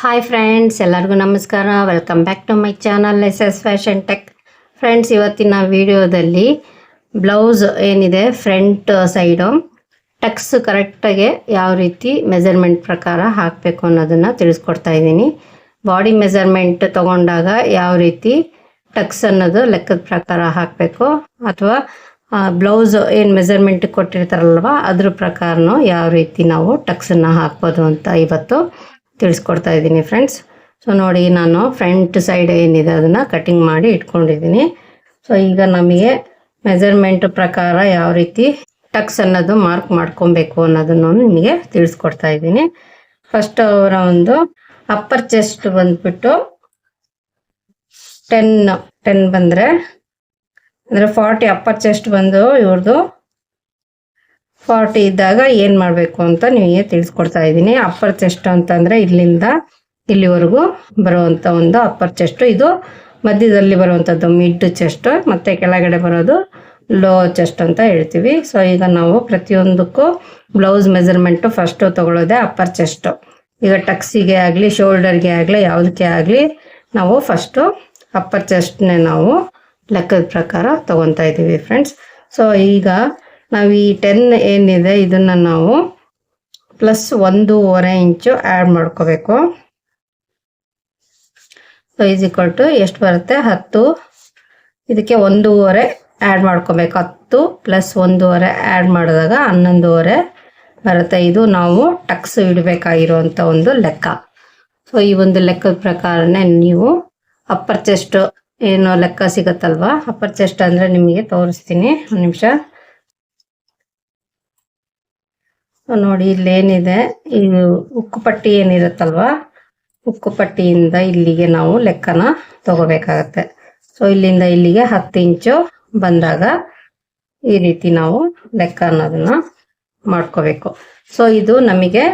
Hi friends ಎಲ್ಲರಿಗೂ ನಮಸ್ಕಾರ. Welcome back to my channel S S fashion tech friends ಇವತ್ತಿನ ವಿಡಿಯೋದಲ್ಲಿ ಬ್ಲೌಸ್ ಏನಿದೆ ಫ್ರಂಟ್ ಸೈಡು ಟಕ್ಸ್ ಕರೆಕ್ಟಾಗಿ ಯಾವ ರೀತಿ ಮೆಜರ್ಮೆಂಟ್ ಪ್ರಕಾರ ಹಾಕಬೇಕು ಅನ್ನೋದನ್ನು ತಿಳಿಸ್ಕೊಡ್ತಾ ಇದ್ದೀನಿ. ಬಾಡಿ ಮೆಜರ್ಮೆಂಟ್ ತಗೊಂಡಾಗ ಯಾವ ರೀತಿ ಟಕ್ಸ್ ಅನ್ನೋದು ಲೆಕ್ಕದ ಪ್ರಕಾರ ಹಾಕಬೇಕು, ಅಥವಾ ಬ್ಲೌಸ್ ಏನು ಮೆಜರ್ಮೆಂಟ್ ಕೊಟ್ಟಿರ್ತಾರಲ್ವ, ಅದ್ರ ಪ್ರಕಾರನೂ ಯಾವ ರೀತಿ ನಾವು ಟಕ್ಸನ್ನು ಹಾಕ್ಬೋದು ಅಂತ ಇವತ್ತು ತಿಳಿಸ್ಕೊಡ್ತಾ ಇದ್ದೀನಿ ಫ್ರೆಂಡ್ಸ್. ಸೊ ನೋಡಿ ನಾನು ಫ್ರಂಟ್ ಸೈಡ್ ಏನಿದೆ ಅದನ್ನು ಕಟಿಂಗ್ ಮಾಡಿ ಇಟ್ಕೊಂಡಿದ್ದೀನಿ. ಸೊ ಈಗ ನಮಗೆ ಮೆಜರ್ಮೆಂಟ್ ಪ್ರಕಾರ ಯಾವ ರೀತಿ ಟಕ್ಸ್ ಅನ್ನೋದು ಮಾರ್ಕ್ ಮಾಡ್ಕೊಬೇಕು ಅನ್ನೋದನ್ನು ನಿಮಗೆ ತಿಳಿಸ್ಕೊಡ್ತಾ ಇದ್ದೀನಿ. ಫಸ್ಟ್ ಅವರ ಒಂದು ಅಪ್ಪರ್ ಚೆಸ್ಟ್ ಬಂದ್ಬಿಟ್ಟು ಟೆನ್ ಟೆನ್ ಬಂದರೆ, ಅಂದರೆ ಫಾರ್ಟಿ ಅಪ್ಪರ್ ಚೆಸ್ಟ್ ಬಂದು ಇವ್ರದ್ದು ಫಾರ್ಟಿ ಇದ್ದಾಗ ಏನು ಮಾಡಬೇಕು ಅಂತ ನಿಮಗೆ ತಿಳಿಸ್ಕೊಡ್ತಾ ಇದ್ದೀನಿ. ಅಪ್ಪರ್ ಚೆಸ್ಟ್ ಅಂತಂದರೆ ಇಲ್ಲಿಂದ ಇಲ್ಲಿವರೆಗೂ ಬರುವಂಥ ಒಂದು ಅಪ್ಪರ್ ಚೆಸ್ಟು ಇದು ಮಧ್ಯದಲ್ಲಿ ಬರುವಂಥದ್ದು ಮಿಡ್ ಚೆಸ್ಟ್ ಮತ್ತು ಕೆಳಗಡೆ ಬರೋದು ಲೋ ಚೆಸ್ಟ್ ಅಂತ ಹೇಳ್ತೀವಿ. ಸೊ ಈಗ ನಾವು ಪ್ರತಿಯೊಂದಕ್ಕೂ ಬ್ಲೌಸ್ ಮೆಜರ್ಮೆಂಟು ಫಸ್ಟು ತಗೊಳ್ಳೋದೆ ಅಪ್ಪರ್ ಚೆಸ್ಟು ಈಗ ಟಕ್ಸಿಗೆ ಆಗಲಿ ಶೋಲ್ಡರ್ಗೆ ಆಗಲಿ, ಯಾವುದಕ್ಕೆ ಆಗಲಿ ನಾವು ಫಸ್ಟು ಅಪ್ಪರ್ ಚೆಸ್ಟ್ನೇ ನಾವು ಲೆಕ್ಕದ ಪ್ರಕಾರ ತೊಗೊತಾ ಇದ್ದೀವಿ ಫ್ರೆಂಡ್ಸ್ ಸೊ ಈಗ ನಾವು ಈ ಟೆನ್ ಏನಿದೆ, ಇದನ್ನು ನಾವು ಪ್ಲಸ್ ಒಂದೂವರೆ ಇಂಚು ಆ್ಯಡ್ ಮಾಡ್ಕೋಬೇಕು. ಈಸ್ ಈಕ್ವಲ್ ಟು ಎಷ್ಟು ಬರುತ್ತೆ? ಹತ್ತು. ಇದಕ್ಕೆ ಒಂದೂವರೆ ಆ್ಯಡ್ ಮಾಡ್ಕೋಬೇಕು. ಹತ್ತು ಪ್ಲಸ್ ಒಂದೂವರೆ ಆ್ಯಡ್ ಮಾಡಿದಾಗ ಹನ್ನೊಂದೂವರೆ ಬರುತ್ತೆ. ಇದು ನಾವು ಟಕ್ಸ್ ಇಡಬೇಕಾಗಿರುವಂಥ ಒಂದು ಲೆಕ್ಕ. ಸೊ ಈ ಒಂದು ಲೆಕ್ಕದ ಪ್ರಕಾರನೇ ನೀವು ಅಪ್ಪರ್ ಚೆಸ್ಟ್ ಏನು ಲೆಕ್ಕ ಸಿಗುತ್ತಲ್ವ? ಅಪ್ಪರ್ ಚೆಸ್ಟ್ ಅಂದರೆ ನಿಮಗೆ ತೋರಿಸ್ತೀನಿ. ಒಂದು ನಿಮಿಷ. ನೋಡಿ, ಇಲ್ಲೇನಿದೆ. ಇದು ಉಕ್ಕು ಪಟ್ಟಿ ಏನಿರುತ್ತಲ್ವಾ, ಉಕ್ಕು ಪಟ್ಟಿಯಿಂದ ಇಲ್ಲಿಗೆ ನಾವು ಲೆಕ್ಕನ ತಗೋಬೇಕಾಗತ್ತೆ. ಸೊ, ಇಲ್ಲಿಂದ ಇಲ್ಲಿಗೆ ಹತ್ತು ಇಂಚು ಬಂದಾಗ ಈ ರೀತಿ ನಾವು ಲೆಕ್ಕ ಅನ್ನೋದನ್ನ ಮಾಡ್ಕೋಬೇಕು. ಸೊ, ಇದು ನಮಗೆ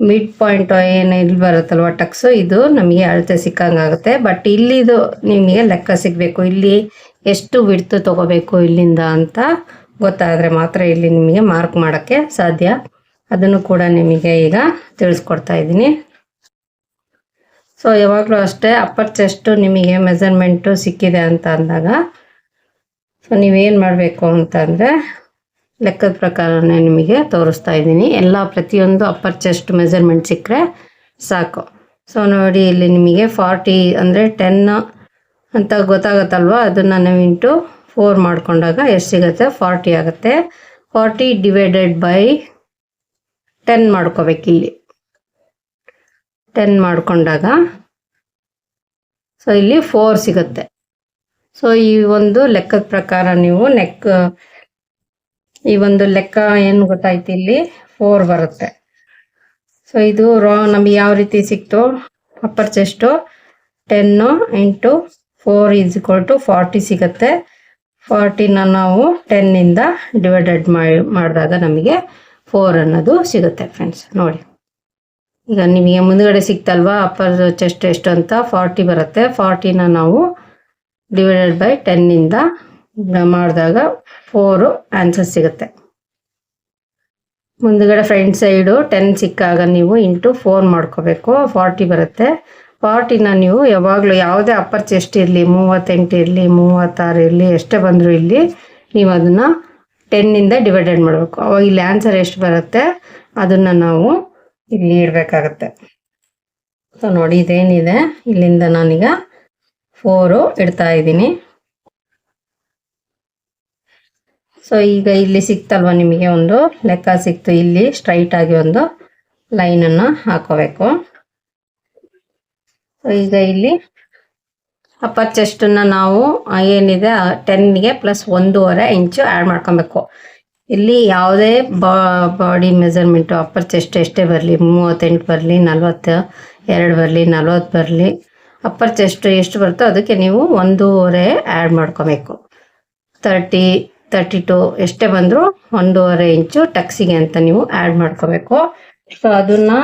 ಮಿಡ್ ಪಾಯಿಂಟ್ ಏನು ಇಲ್ಲಿ ಬರುತ್ತಲ್ವ, ಟಕ್ಸು, ಇದು ನಮಗೆ ಅಳತೆ ಸಿಕ್ಕಂಗಾಗುತ್ತೆ. ಬಟ್ ಇಲ್ಲಿದು ನಿಮಗೆ ಲೆಕ್ಕ ಸಿಗಬೇಕು. ಇಲ್ಲಿ ಎಷ್ಟು ಬಿಡ್ತು ತಗೋಬೇಕು ಇಲ್ಲಿಂದ ಅಂತ ಗೊತ್ತಾದರೆ ಮಾತ್ರ ಇಲ್ಲಿ ನಿಮಗೆ ಮಾರ್ಕ್ ಮಾಡೋಕ್ಕೆ ಸಾಧ್ಯ. ಅದನ್ನು ಕೂಡ ನಿಮಗೆ ಈಗ ತಿಳಿಸ್ಕೊಡ್ತಾ ಇದ್ದೀನಿ. ಸೊ ಯಾವಾಗಲೂ ಅಷ್ಟೇ ಅಪ್ಪರ್ ಚೆಸ್ಟು ನಿಮಗೆ ಮೆಸರ್ಮೆಂಟು ಸಿಕ್ಕಿದೆ ಅಂತ ಅಂದಾಗ ಸೊ ನೀವೇನು ಮಾಡಬೇಕು ಅಂತಂದರೆ ಲೆಕ್ಕದ ಪ್ರಕಾರನೇ ನಿಮಗೆ ತೋರಿಸ್ತಾ ಇದ್ದೀನಿ. ಎಲ್ಲ ಪ್ರತಿಯೊಂದು ಅಪ್ಪರ್ ಚೆಸ್ಟ್ ಮೆಸರ್ಮೆಂಟ್ ಸಿಕ್ಕರೆ ಸಾಕು. ಸೊ ನೋಡಿ ಇಲ್ಲಿ ನಿಮಗೆ ಫಾರ್ಟಿ ಅಂದರೆ ಟೆನ್ ಅಂತ ಗೊತ್ತಾಗತ್ತಲ್ವ? ಅದನ್ನು ನಾವು ಇಂಟು ಫೋರ್ ಮಾಡ್ಕೊಂಡಾಗ ಎಷ್ಟು ಸಿಗುತ್ತೆ? ಫಾರ್ಟಿ ಆಗುತ್ತೆ. ಫಾರ್ಟಿ ಡಿವೈಡೆಡ್ ಬೈ ಟೆನ್ ಮಾಡ್ಕೋಬೇಕಿಲ್ಲಿ ಟೆನ್ ಮಾಡ್ಕೊಂಡಾಗ ಸೊ ಇಲ್ಲಿ ಫೋರ್ ಸಿಗುತ್ತೆ. ಸೊ ಈ ಒಂದು ಲೆಕ್ಕದ ಪ್ರಕಾರ ನೀವು ನೆಕ್ ಈ ಒಂದು ಲೆಕ್ಕ ಏನು ಗೊತ್ತಾಯ್ತು ಇಲ್ಲಿ? ಫೋರ್ ಬರುತ್ತೆ. ಸೊ ಇದು ರಾ ನಮಗೆ ಯಾವ ರೀತಿ ಸಿಕ್ತು? Upper chest ten into four is equal to forty ಸಿಗುತ್ತೆ. ಫಾರ್ಟಿನ ನಾವು ಟೆನ್ನಿಂದ ಡಿವೈಡೆಡ್ ಮಾಡಿ ಮಾಡಿದಾಗ ನಮಗೆ ಫೋರ್ ಅನ್ನೋದು ಸಿಗುತ್ತೆ ಫ್ರೆಂಡ್ಸ್, ನೋಡಿ. ಈಗ ನಿಮಗೆ ಮುಂದ್ಗಡೆ ಸಿಕ್ತಲ್ವಾ? ಅಪ್ಪರ್ ಚೆಸ್ಟ್ ಎಷ್ಟು ಅಂತ ಫಾರ್ಟಿ ಬರುತ್ತೆ. ಫಾರ್ಟಿನ ನಾವು ಡಿವೈಡೆಡ್ ಬೈ ಟೆನ್ನಿಂದ ಮಾಡಿದಾಗ ಫೋರು ಆನ್ಸರ್ ಸಿಗುತ್ತೆ. ಮುಂದ್ಗಡೆ ಫ್ರಂಟ್ ಸೈಡು ಟೆನ್ ಸಿಕ್ಕಾಗ ನೀವು ಇಂಟು ಫೋರ್ ಮಾಡ್ಕೋಬೇಕು. ಫಾರ್ಟಿ ಬರುತ್ತೆ. ಫಾರ್ಟಿನ ನೀವು ಯಾವಾಗಲೂ ಯಾವುದೇ ಅಪ್ಪರ್ ಚೆಸ್ಟ್ ಇರಲಿ, ಮೂವತ್ತೆಂಟು ಇರಲಿ, ಮೂವತ್ತಾರು ಇರಲಿ, ಎಷ್ಟೇ ಬಂದರೂ ಇಲ್ಲಿ ನೀವು ಅದನ್ನು ಟೆನ್ನಿಂದ ಡಿವೈಡೆಡ್ ಮಾಡಬೇಕು. ಅವಾಗ ಇಲ್ಲಿ ಆನ್ಸರ್ ಎಷ್ಟು ಬರುತ್ತೆ, ಅದನ್ನು ನಾವು ಇಲ್ಲಿ ಇಡಬೇಕಾಗತ್ತೆ ಸೊ ನೋಡಿ ಇದೇನಿದೆ. ಇಲ್ಲಿಂದ ನಾನೀಗ ಫೋರು ಇಡ್ತಾ ಇದ್ದೀನಿ. ಸೊ ಈಗ ಇಲ್ಲಿ ಸಿಕ್ತಲ್ವ ನಿಮಗೆ ಒಂದು ಲೆಕ್ಕ ಸಿಕ್ತು. ಇಲ್ಲಿ ಸ್ಟ್ರೈಟಾಗಿ ಒಂದು ಲೈನನ್ನು ಹಾಕೋಬೇಕು. ಈಗ ಇಲ್ಲಿ ಅಪ್ಪರ್ ಚೆಸ್ಟನ್ನು ನಾವು ಏನಿದೆ ಟೆನ್ಗೆ ಪ್ಲಸ್ ಒಂದೂವರೆ ಇಂಚು ಆ್ಯಡ್ ಮಾಡ್ಕೊಬೇಕು. ಇಲ್ಲಿ ಯಾವುದೇ ಬಾಡಿ ಮೆಜರ್ಮೆಂಟು ಅಪ್ಪರ್ ಚೆಸ್ಟ್ ಎಷ್ಟೇ ಬರಲಿ, ಮೂವತ್ತೆಂಟು ಬರಲಿ ನಲ್ವತ್ತು ಎರಡು ಬರಲಿ, ನಲ್ವತ್ತು ಬರಲಿ ಅಪ್ಪರ್ ಚೆಸ್ಟ್ ಎಷ್ಟು ಬರುತ್ತೋ ಅದಕ್ಕೆ ನೀವು ಒಂದೂವರೆ ಆ್ಯಡ್ ಮಾಡ್ಕೊಬೇಕು. ತರ್ಟಿ ತರ್ಟಿ ಟು ಎಷ್ಟೇ ಬಂದರೂ ಒಂದೂವರೆ ಇಂಚು ಟಕ್ಸಿಗೆ ಅಂತ ನೀವು ಆ್ಯಡ್ ಮಾಡ್ಕೋಬೇಕು. ಸೊ ಅದನ್ನು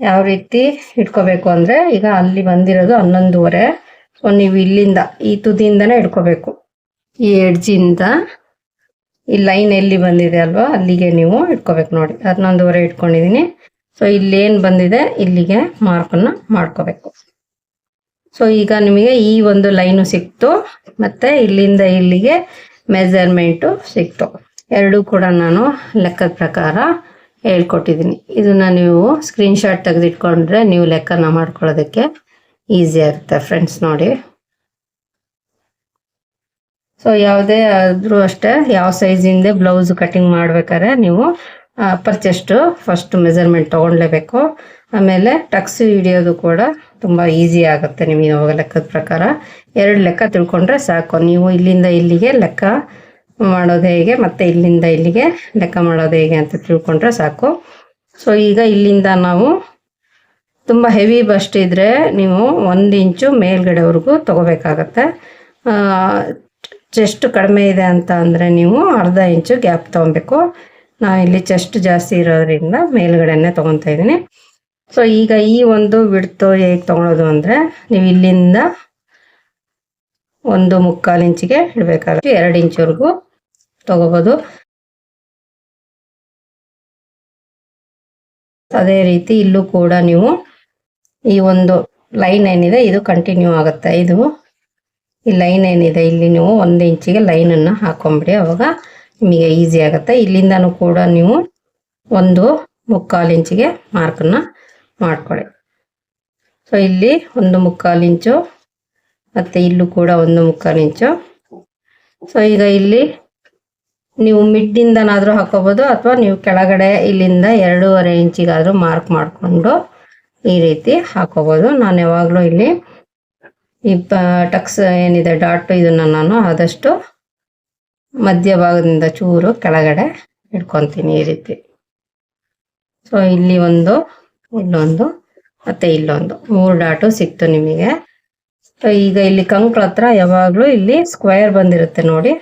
ಯಾವ ರೀತಿ ಇಟ್ಕೋಬೇಕು ಅಂದರೆ ಈಗ ಅಲ್ಲಿ ಬಂದಿರೋದು ಹನ್ನೊಂದುವರೆ. ಸೊ ನೀವು ಇಲ್ಲಿಂದ, ಈ ತುದಿಯಿಂದನೇ ಇಟ್ಕೋಬೇಕು. ಈ ಎಡ್ಜಿಂದ ಈ ಲೈನ್ ಎಲ್ಲಿ ಬಂದಿದೆ ಅಲ್ವಾ, ಅಲ್ಲಿಗೆ ನೀವು ಇಟ್ಕೋಬೇಕು ನೋಡಿ. ಹನ್ನೊಂದುವರೆ ಇಟ್ಕೊಂಡಿದ್ದೀನಿ ಸೊ ಇಲ್ಲೇನು ಬಂದಿದೆ, ಇಲ್ಲಿಗೆ ಮಾರ್ಕನ್ನು ಮಾಡ್ಕೋಬೇಕು. ಸೊ ಈಗ ನಿಮಗೆ ಈ ಒಂದು ಲೈನು ಸಿಕ್ತು, ಮತ್ತೆ ಇಲ್ಲಿಂದ ಇಲ್ಲಿಗೆ ಮೆಜರ್ಮೆಂಟು ಸಿಕ್ತು. ಎರಡೂ ಕೂಡ ನಾನು ಲೆಕ್ಕದ ಪ್ರಕಾರ ಹೇಳ್ಕೊಟ್ಟಿದ್ದೀನಿ. ಇದನ್ನು ನೀವು ಸ್ಕ್ರೀನ್ಶಾಟ್ ತೆಗೆದಿಟ್ಕೊಂಡ್ರೆ ನೀವು ಲೆಕ್ಕನ ಮಾಡ್ಕೊಳ್ಳೋದಕ್ಕೆ ಈಸಿ ಆಗುತ್ತೆ ಫ್ರೆಂಡ್ಸ್ ನೋಡಿ. ಸೊ ಯಾವುದೇ ಆದರೂ ಅಷ್ಟೇ ಯಾವ ಸೈಜಿಂದ ಬ್ಲೌಸ್ ಕಟಿಂಗ್ ಮಾಡ್ಬೇಕಾದ್ರೆ ನೀವು ಪರ್ಚೆಸ್ಟು ಚೆಸ್ಟು ಫಸ್ಟ್ ಮೆಜರ್ಮೆಂಟ್ ತೊಗೊಳ್ಲೇಬೇಕು ಆಮೇಲೆ ಟಕ್ಸ್ ಹಿಡಿಯೋದು ಕೂಡ ತುಂಬ ಈಸಿ ಆಗುತ್ತೆ ನಿಮಗೆ ಲೆಕ್ಕದ ಪ್ರಕಾರ. ಎರಡು ಲೆಕ್ಕ ತಿಳ್ಕೊಂಡ್ರೆ ಸಾಕು. ನೀವು ಇಲ್ಲಿಂದ ಇಲ್ಲಿಗೆ ಲೆಕ್ಕ ಮಾಡೋದು ಹೇಗೆ? ಮತ್ತು ಇಲ್ಲಿಂದ ಇಲ್ಲಿಗೆ ಲೆಕ್ಕ ಮಾಡೋದು ಹೇಗೆ ಅಂತ ತಿಳ್ಕೊಂಡ್ರೆ ಸಾಕು. ಸೊ ಈಗ ಇಲ್ಲಿಂದ ನಾವು ತುಂಬ ಹೆವಿ ಬಸ್ಟ್ ಇದ್ದರೆ ನೀವು ಒಂದು ಇಂಚು ಮೇಲ್ಗಡೆವರೆಗೂ ತಗೋಬೇಕಾಗತ್ತೆ. ಚೆಸ್ಟ್ ಕಡಿಮೆ ಇದೆ ಅಂತ ಅಂದರೆ ನೀವು ಅರ್ಧ ಇಂಚು ಗ್ಯಾಪ್ ತೊಗೊಬೇಕು. ನಾನು ಇಲ್ಲಿ ಚೆಸ್ಟ್ ಜಾಸ್ತಿ ಇರೋದ್ರಿಂದ ಮೇಲ್ಗಡೆನೆ ತೊಗೊತಾ ಇದ್ದೀನಿ. ಸೊ ಈಗ ಈ ಒಂದು ಬಿಡ್ತು ಹೇಗೆ ತೊಗೊಳೋದು ಅಂದರೆ ನೀವು ಇಲ್ಲಿಂದ ಒಂದು ಮುಕ್ಕಾಲು ಇಂಚಿಗೆ ಇಡಬೇಕಾಗುತ್ತೆ. ಎರಡು ಇಂಚವರೆಗೂ ತಗೋಬೋದು. ಅದೇ ರೀತಿ ಇಲ್ಲೂ ಕೂಡ ನೀವು ಈ ಒಂದು ಲೈನ್ ಏನಿದೆ, ಇದು ಕಂಟಿನ್ಯೂ ಆಗುತ್ತೆ. ಇದು ಈ ಲೈನ್ ಏನಿದೆ, ಇಲ್ಲಿ ನೀವು ಒಂದು ಇಂಚಿಗೆ ಲೈನನ್ನು ಹಾಕೊಂಬಿಡಿ. ಅವಾಗ ನಿಮಗೆ ಈಸಿ ಆಗುತ್ತೆ. ಇಲ್ಲಿಂದನೂ ಕೂಡ ನೀವು ಒಂದು ಮುಕ್ಕಾಲು ಇಂಚಿಗೆ ಮಾರ್ಕನ್ನು ಮಾಡ್ಕೊಳ್ಳಿ. ಸೊ ಇಲ್ಲಿ ಒಂದು ಮುಕ್ಕಾಲು ಇಂಚು ಮತ್ತು ಇಲ್ಲೂ ಕೂಡ ಒಂದು ಮುಕ್ಕಾಲು ಇಂಚು. ಸೊ ಈಗ ಇಲ್ಲಿ ನೀವು ಮಿಡ್ಡಿಂದನಾದರೂ ಹಾಕೋಬೋದು ಅಥವಾ ನೀವು ಕೆಳಗಡೆ ಇಲ್ಲಿಂದ ಎರಡೂವರೆ ಇಂಚಿಗಾದರೂ ಮಾರ್ಕ್ ಮಾಡಿಕೊಂಡು ಈ ರೀತಿ ಹಾಕೋಬೋದು. ನಾನು ಯಾವಾಗಲೂ ಇಲ್ಲಿ ಈ ಟಕ್ಸ್ ಏನಿದೆ, ಡಾಟ್ ಇದನ್ನು ನಾನು ಆದಷ್ಟು ಮಧ್ಯಭಾಗದಿಂದ ಚೂರು ಕೆಳಗಡೆ ಇಟ್ಕೊತೀನಿ ಈ ರೀತಿ. ಸೊ ಇಲ್ಲಿ ಒಂದು, ಇಲ್ಲೊಂದು, ಮತ್ತು ಇಲ್ಲೊಂದು. ಮೂರು ಡಾಟು ಸಿಕ್ತು ನಿಮಗೆ. ಈಗ ಇಲ್ಲಿ ಕಂಕ್ಳ ಹತ್ರ ಯಾವಾಗಲೂ ಇಲ್ಲಿ ಸ್ಕ್ವೇರ್ ಬಂದಿರುತ್ತೆ ನೋಡಿ.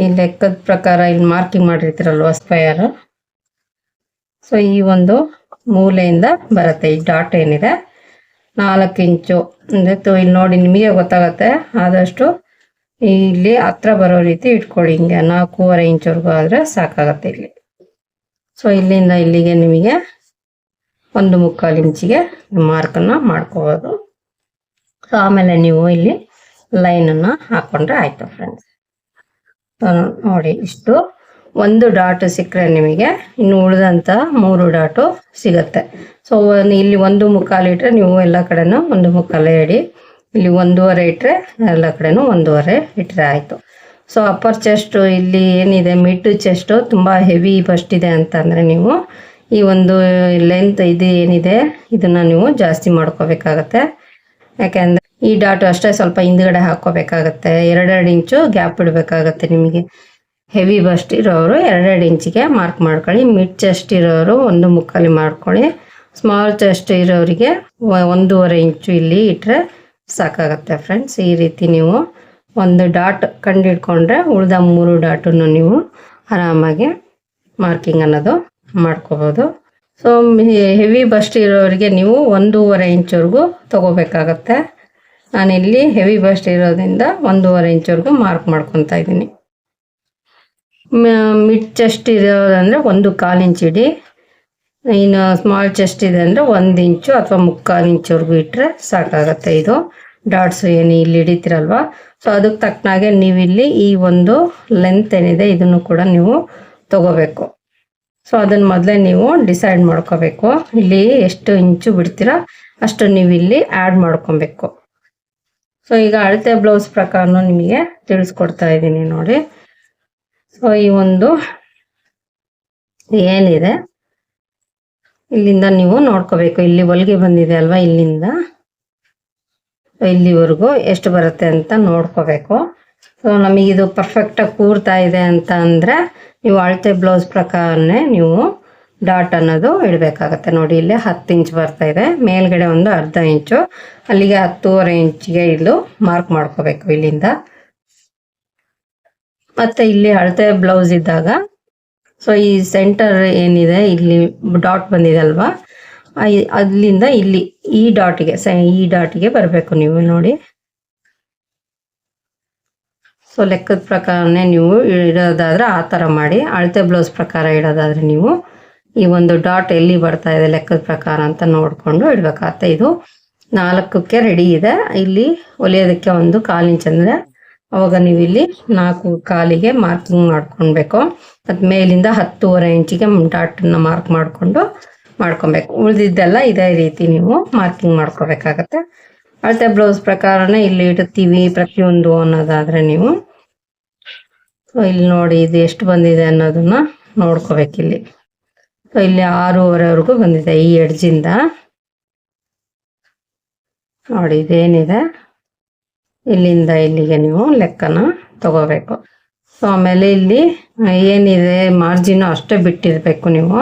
ಈ ಲೆಕ್ಕದ ಪ್ರಕಾರ ಇಲ್ಲಿ ಮಾರ್ಕಿಂಗ್ ಮಾಡಿರ್ತೀರಲ್ವ ಸ್ಕ್ವೇರ್ ಸೊ ಈ ಒಂದು ಮೂಲೆಯಿಂದ ಬರುತ್ತೆ. ಈ ಡಾಟ್ ಏನಿದೆ? ನಾಲ್ಕು ಇಂಚು. ಅಂದರೆ ಇಲ್ಲಿ ನೋಡಿ ನಿಮಗೆ ಗೊತ್ತಾಗತ್ತೆ. ಆದಷ್ಟು ಇಲ್ಲಿ ಹತ್ರ ಬರೋ ರೀತಿ ಇಟ್ಕೊಳ್ಳಿ ಹಿಂಗೆ. ನಾಲ್ಕೂವರೆ ಇಂಚವರೆಗೂ ಆದರೆ ಸಾಕಾಗತ್ತೆ ಇಲ್ಲಿ. ಸೊ ಇಲ್ಲಿಂದ ಇಲ್ಲಿಗೆ ನಿಮಗೆ ಒಂದು ಮುಕ್ಕಾಲು ಇಂಚಿಗೆ ಮಾರ್ಕನ್ನು ಮಾಡ್ಕೋಬೋದು. ಸೊ ಆಮೇಲೆ ನೀವು ಇಲ್ಲಿ ಲೈನನ್ನು ಹಾಕ್ಕೊಂಡ್ರೆ ಆಯಿತು ಫ್ರೆಂಡ್ಸ್ ನೋಡಿ ಇಷ್ಟು. ಒಂದು ಡಾಟು ಸಿಕ್ಕರೆ ನಿಮಗೆ ಇನ್ನು ಉಳಿದಂಥ ಮೂರು ಡಾಟು ಸಿಗುತ್ತೆ. ಸೊ ಇಲ್ಲಿ ಒಂದು ಮುಕ್ಕಾಲು ಇಟ್ಟರೆ ನೀವು ಎಲ್ಲ ಕಡೆನೂ ಒಂದು ಮುಕ್ಕಾಲು ಇಡಿ. ಇಲ್ಲಿ ಒಂದೂವರೆ ಇಟ್ಟರೆ ಎಲ್ಲ ಕಡೆನೂ ಒಂದೂವರೆ ಇಟ್ಟರೆ ಆಯಿತು. ಸೊ ಅಪ್ಪರ್ ಚೆಸ್ಟು ಇಲ್ಲಿ ಏನಿದೆ? ಮಿಡ್ ಚೆಸ್ಟು ತುಂಬ ಹೆವಿ ಬಸ್ಟ್ ಇದೆ ಅಂತಂದರೆ ನೀವು ಈ ಒಂದು ಲೆಂತ್ ಇದು ಏನಿದೆ? ಇದನ್ನು ನೀವು ಜಾಸ್ತಿ ಮಾಡ್ಕೋಬೇಕಾಗತ್ತೆ. ಯಾಕೆಂದರೆ ಈ ಡಾಟು ಅಷ್ಟೇ ಸ್ವಲ್ಪ ಹಿಂದ್ಗಡೆ ಹಾಕ್ಕೋಬೇಕಾಗತ್ತೆ. ಎರಡೆರಡು ಇಂಚು ಗ್ಯಾಪ್ ಇಡಬೇಕಾಗತ್ತೆ ನಿಮಗೆ. ಹೆವಿ ಬಸ್ಟ್ ಇರೋರು ಎರಡೆರಡು ಇಂಚಿಗೆ ಮಾರ್ಕ್ ಮಾಡ್ಕೊಳ್ಳಿ. ಮಿಡ್ ಚೆಸ್ಟ್ ಇರೋರು ಒಂದು ಮುಕ್ಕಲ್ಲಿ ಮಾಡ್ಕೊಳ್ಳಿ. ಸ್ಮಾಲ್ ಚೆಸ್ಟ್ ಇರೋರಿಗೆ ಒಂದೂವರೆ ಇಂಚು ಇಲ್ಲಿ ಇಟ್ಟರೆ ಸಾಕಾಗತ್ತೆ ಫ್ರೆಂಡ್ಸ್. ಈ ರೀತಿ ನೀವು ಒಂದು ಡಾಟ್ ಕಂಡಿಡ್ಕೊಂಡ್ರೆ ಉಳಿದ ಮೂರು ಡಾಟನ್ನು ನೀವು ಆರಾಮಾಗಿ ಮಾರ್ಕಿಂಗ್ ಅನ್ನೋದು ಮಾಡ್ಕೋಬೋದು. ಸೊ ಹೆವಿ ಬಸ್ಟ್ ಇರೋರಿಗೆ ನೀವು ಒಂದೂವರೆ ಇಂಚ್ವರೆಗೂ ನಾನು ನಾನಿಲ್ಲಿ ಹೆವಿ ಬಸ್ಟ್ ಇರೋದ್ರಿಂದ ಒಂದೂವರೆ ಇಂಚ್ವರೆಗೂ ಮಾರ್ಕ್ ಮಾಡ್ಕೊತಾ ಇದ್ದೀನಿ. ಮಿಡ್ ಚೆಸ್ಟ್ ಇರೋದಂದರೆ ಒಂದು ಕಾಲು ಇಂಚ್ ಇಡಿ. ಇನ್ನು ಸ್ಮಾಲ್ ಚೆಸ್ಟ್ ಇದೆ ಅಂದರೆ ಒಂದು ಇಂಚು ಅಥವಾ ಮುಕ್ಕಾಲು ಇಂಚ್ವರೆಗೂ ಇಟ್ಟರೆ ಸಾಕಾಗತ್ತೆ ಇದು. ಡಾಟ್ಸು ಏನು ಇಲ್ಲಿ ಹಿಡಿತೀರಲ್ವ? ಸೊ ಅದಕ್ಕೆ ತಕ್ಕನಾಗೆ ನೀವಿಲ್ಲಿ ಈ ಒಂದು ಲೆಂತ್ ಏನಿದೆ ಇದನ್ನು ಕೂಡ ನೀವು ತಗೋಬೇಕು. ಸೊ ಅದನ್ನು ಮೊದಲೇ ನೀವು ಡಿಸೈಡ್ ಮಾಡ್ಕೋಬೇಕು. ಇಲ್ಲಿ ಎಷ್ಟು ಇಂಚು ಬಿಡ್ತೀರಾ, ಅಷ್ಟು ನೀವು ಇಲ್ಲಿ ಆ್ಯಡ್ ಮಾಡ್ಕೊಬೇಕು. ಸೊ ಈಗ ಅಳತೆ ಬ್ಲೌಸ್ ಪ್ರಕಾರನೂ ನಿಮಗೆ ತಿಳಿಸ್ಕೊಡ್ತಾ ಇದ್ದೀನಿ ನೋಡಿ. ಸೊ ಈ ಒಂದು ಏನಿದೆ, ಇಲ್ಲಿಂದ ನೀವು ನೋಡ್ಕೋಬೇಕು. ಇಲ್ಲಿ ಹೊಲಿಗೆ ಬಂದಿದೆ ಅಲ್ವಾ, ಇಲ್ಲಿಂದ. ಇಲ್ಲಿವರೆಗೂ ಎಷ್ಟು ಬರುತ್ತೆ ಅಂತ ನೋಡ್ಕೋಬೇಕು. ಸೊ ನಮಗಿದು ಪರ್ಫೆಕ್ಟಾಗಿ ಕೂರ್ತಾ ಇದೆ ಅಂತ ಅಂದರೆ ನೀವು ಅಳತೆ ಬ್ಲೌಸ್ ಪ್ರಕಾರನೇ ನೀವು ಡಾಟ್ ಅನ್ನೋದು ಇಡಬೇಕಾಗತ್ತೆ. ನೋಡಿ, ಇಲ್ಲಿ ಹತ್ತು ಇಂಚ್ ಬರ್ತಾ ಇದೆ. ಮೇಲ್ಗಡೆ ಒಂದು ಅರ್ಧ ಇಂಚು. ಅಲ್ಲಿಗೆ ಹತ್ತೂವರೆ ಇಂಚಿಗೆ ಇಲ್ಲೂ ಮಾರ್ಕ್ ಮಾಡ್ಕೋಬೇಕು ಇಲ್ಲಿಂದ. ಮತ್ತೆ ಇಲ್ಲಿ ಅಳತೆ ಬ್ಲೌಸ್ ಇದ್ದಾಗ, ಸೊ ಈ ಸೆಂಟರ್ ಏನಿದೆ, ಇಲ್ಲಿ ಡಾಟ್ ಬಂದಿದೆ ಅಲ್ವಾ? ಅಲ್ಲಿಂದ ಇಲ್ಲಿ ಈ ಡಾಟಿಗೆ ಈ ಡಾಟಿಗೆ ಬರಬೇಕು ನೀವು. ನೋಡಿ ಸೊ ಲೆಕ್ಕದ ಪ್ರಕಾರನೇ ನೀವು ಇಡೋದಾದರೆ ಆ ಥರ ಮಾಡಿ. ಅಳತೆ ಬ್ಲೌಸ್ ಪ್ರಕಾರ ಇಡೋದಾದರೆ ನೀವು ಈ ಒಂದು ಡಾಟ್ ಎಲ್ಲಿ ಬರ್ತಾ ಇದೆ ಲೆಕ್ಕದ ಪ್ರಕಾರ ಅಂತ ನೋಡಿಕೊಂಡು ಇಡಬೇಕಾಗತ್ತೆ. ಇದು ನಾಲ್ಕಕ್ಕೆ ರೆಡಿ ಇದೆ. ಇಲ್ಲಿ ಹೊಲಿಯೋದಕ್ಕೆ ಒಂದು ಕಾಲು ಇಂಚ್ ಅಂದರೆ ಅವಾಗ ನೀವು ಇಲ್ಲಿ ನಾಲ್ಕು ಕಾಲಿಗೆ ಮಾರ್ಕಿಂಗ್ ಮಾಡ್ಕೊಳ್ಬೇಕು. ಮತ್ತು ಮೇಲಿಂದ ಹತ್ತೂವರೆ ಇಂಚಿಗೆ ಡಾಟನ್ನ ಮಾರ್ಕ್ ಮಾಡಿಕೊಂಡು ಮಾಡ್ಕೊಬೇಕು ಉಳಿದಿದ್ದೆಲ್ಲ ಇದೇ ರೀತಿ ನೀವು ಮಾರ್ಕಿಂಗ್ ಮಾಡ್ಕೋಬೇಕಾಗತ್ತೆ ಅಳತೆ ಬ್ಲೌಸ್ ಪ್ರಕಾರನೇ ಇಲ್ಲಿ ಇಡ್ತೀವಿ ಪ್ರತಿಯೊಂದು ಅನ್ನೋದಾದ್ರೆ ನೀವು. ಸೊ ಇಲ್ಲಿ ನೋಡಿ ಇದು ಎಷ್ಟು ಬಂದಿದೆ ಅನ್ನೋದನ್ನ ನೋಡ್ಕೋಬೇಕು ಇಲ್ಲಿ. ಸೊ ಇಲ್ಲಿ ಆರೂವರೆವರೆಗೂ ಬಂದಿದೆ ಈ ಎಡ್ಜಿಂದ. ನೋಡಿ, ಇದೇನಿದೆ? ಇಲ್ಲಿಂದ ಇಲ್ಲಿಗೆ ನೀವು ಲೆಕ್ಕನ ತಗೋಬೇಕು. ಸೊ ಆಮೇಲೆ ಇಲ್ಲಿ ಏನಿದೆ? ಮಾರ್ಜಿನ್ ಅಷ್ಟೇ ಬಿಟ್ಟಿರಬೇಕು ನೀವು.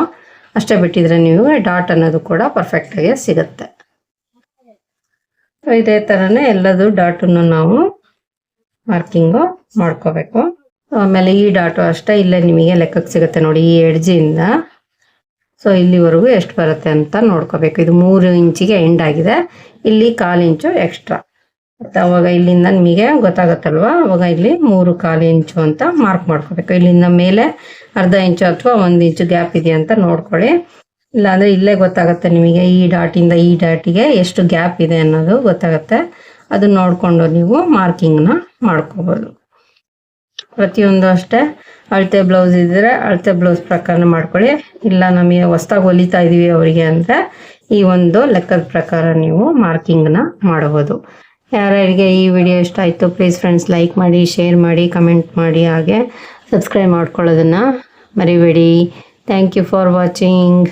ಅಷ್ಟೇ ಬಿಟ್ಟಿದ್ರೆ ನೀವು ಡಾಟ್ ಅನ್ನೋದು ಕೂಡ ಪರ್ಫೆಕ್ಟಾಗಿ ಸಿಗುತ್ತೆ. ಇದೇ ಥರನೇ ಎಲ್ಲದು ಡಾಟನ್ನು ನಾವು ಮಾರ್ಕಿಂಗು ಮಾಡ್ಕೋಬೇಕು. ಆಮೇಲೆ ಈ ಡಾಟು ಅಷ್ಟೇ ಇಲ್ಲೇ ನಿಮಗೆ ಲೆಕ್ಕಕ್ಕೆ ಸಿಗುತ್ತೆ ನೋಡಿ ಈ ಎಡ್ಜಿಯಿಂದ ಸೊ ಇಲ್ಲಿವರೆಗೂ ಎಷ್ಟು ಬರುತ್ತೆ ಅಂತ ನೋಡ್ಕೋಬೇಕು. ಇದು ಮೂರು ಇಂಚಿಗೆ ಎಂಡ್ ಆಗಿದೆ. ಇಲ್ಲಿ ಕಾಲು ಇಂಚು ಎಕ್ಸ್ಟ್ರಾ ಮತ್ತು ಅವಾಗ ಇಲ್ಲಿಂದ ನಿಮಗೆ ಗೊತ್ತಾಗುತ್ತಲ್ವಾ? ಅವಾಗ ಇಲ್ಲಿ ಮೂರು ಕಾಲು ಇಂಚು ಅಂತ ಮಾರ್ಕ್ ಮಾಡ್ಕೋಬೇಕು. ಇಲ್ಲಿಂದ ಮೇಲೆ ಅರ್ಧ ಇಂಚು ಅಥವಾ ಒಂದು ಇಂಚು ಗ್ಯಾಪ್ ಇದೆಯಾ ಅಂತ ನೋಡ್ಕೊಳ್ಳಿ. ಇಲ್ಲಾಂದರೆ ಇಲ್ಲೇ ಗೊತ್ತಾಗುತ್ತೆ ನಿಮಗೆ ಈ ಡಾಟಿಂದ ಈ ಡಾಟಿಗೆ ಎಷ್ಟು ಗ್ಯಾಪ್ ಇದೆ ಅನ್ನೋದು ಗೊತ್ತಾಗುತ್ತೆ. ಅದನ್ನ ನೋಡಿಕೊಂಡು ನೀವು ಮಾರ್ಕಿಂಗ್ನ ಮಾಡ್ಕೋಬೋದು. ಪ್ರತಿಯೊಂದು ಅಷ್ಟೇ. ಅಳತೆ ಬ್ಲೌಸ್ ಇದ್ದರೆ ಅಳತೆ ಬ್ಲೌಸ್ ಪ್ರಕಾರ ಮಾಡ್ಕೊಳ್ಳಿ. ಇಲ್ಲ ನಮಗೆ ಹೊಸ್ದಾಗಿ ಹೊಲಿತಾ ಇದ್ದೀವಿ ಅವರಿಗೆ ಅಂದರೆ ಈ ಒಂದು ಲೆಕ್ಕದ ಪ್ರಕಾರ ನೀವು ಮಾರ್ಕಿಂಗ್ನ ಮಾಡಬಹುದು ಯಾರ್ಯಾರಿಗೆ ಈ ವಿಡಿಯೋ ಇಷ್ಟ ಆಯಿತು ಪ್ಲೀಸ್ ಫ್ರೆಂಡ್ಸ್ ಲೈಕ್ ಮಾಡಿ ಶೇರ್ ಮಾಡಿ ಕಮೆಂಟ್ ಮಾಡಿ, ಹಾಗೆ ಸಬ್ಸ್ಕ್ರೈಬ್ ಮಾಡ್ಕೊಳ್ಳೋದನ್ನು ಮರಿಬೇಡಿ. Thank you for watching